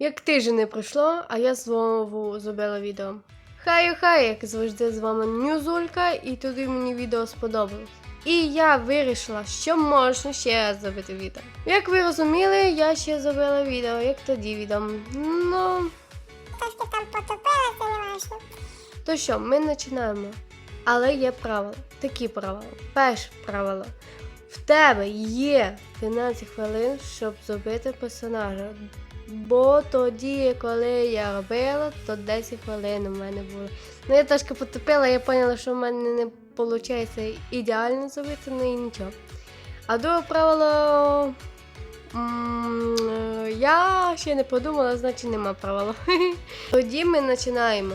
Як тиждень не пройшло, а я знову зробила відео. Хай хай, як завжди, з вами Нюзулька, і тоді мені відео сподобалось. І я вирішила, що можна ще раз зробити відео. Як ви розуміли, я ще зробила відео, як тоді відео. Ну, Трошки там потопилася, не то що, ми починаємо. Але є правила. Такі правила. Перше правило. В тебе є 15 хвилин, щоб зробити персонажа. Бо тоді, коли я робила, то 10 хвилин у мене було. Ну я трошки потопила, я поняла, що в мене не виходить ідеально зробити, ну і нічого. А друге правило. Я ще не подумала, значить нема правила. Тоді ми починаємо.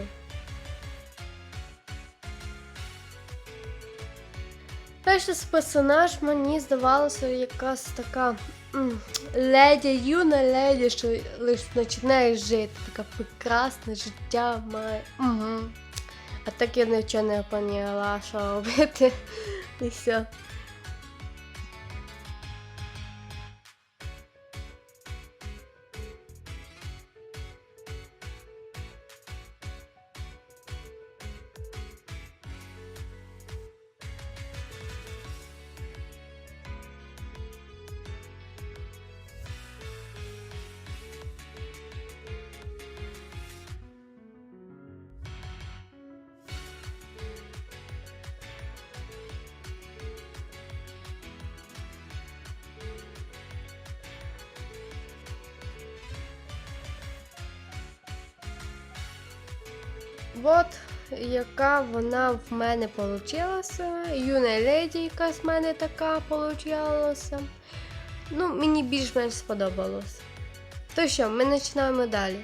Перший персонаж мені здавалося якась така м, леді, юна леді, що лише починає жити. Таке прекрасне життя має. Угу. А так я нічого не поняла, що робити. І все. От яка вона в мене получилася. Юна леді якась в мене така получалася. Ну, мені більш-менш сподобалось. То що, ми починаємо далі.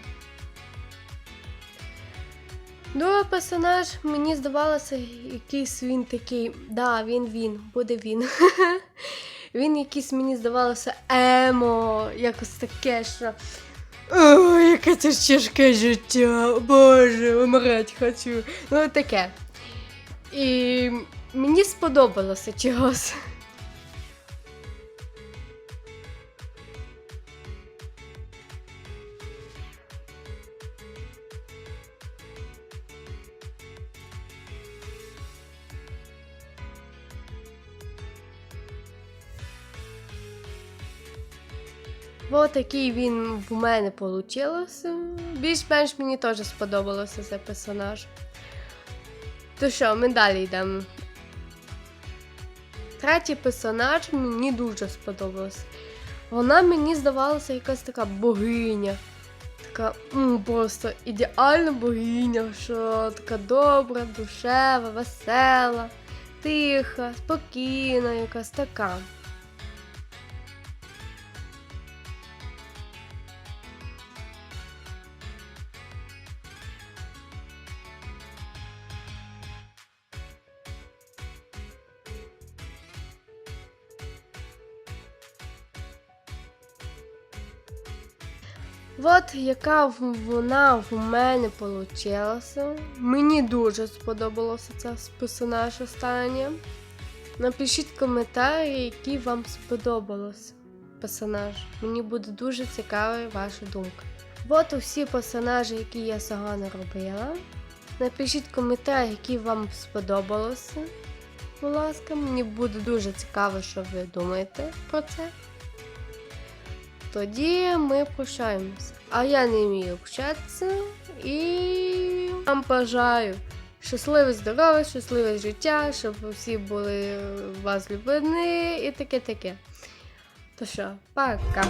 Другий персонаж, мені здавалося, якийсь він такий. Да, він він, буде він. він якийсь, мені здавалося, емо, якось таке, що. Ой, яке це ж тяжке життя, боже, умирати хочу. Ну таке. І мені сподобалося чогось. Ось такий він в мене получилося. Більш-менш мені теж сподобалося цей персонаж. То що, ми далі йдемо. Третій персонаж мені дуже сподобався. Вона мені здавалася якась така богиня. Така м, просто ідеальна богиня, що така добра, душева, весела, тиха, спокійна, якась така. От яка вона в мене получилася. Мені дуже сподобалося ця персонаж остання. Напишіть коментарі, які вам сподобалось персонаж. Мені буде дуже цікава ваша думка. От усі персонажі, які я сьогодні робила. Напишіть коментарі, які вам сподобалося. Будь ласка, мені буде дуже цікаво, що ви думаєте про це. Тоді ми прощаємося. А я не вмію общатися і вам бажаю щасливе здоров'я, щасливе життя, щоб всі були вас любені і таке таке. То що, пока.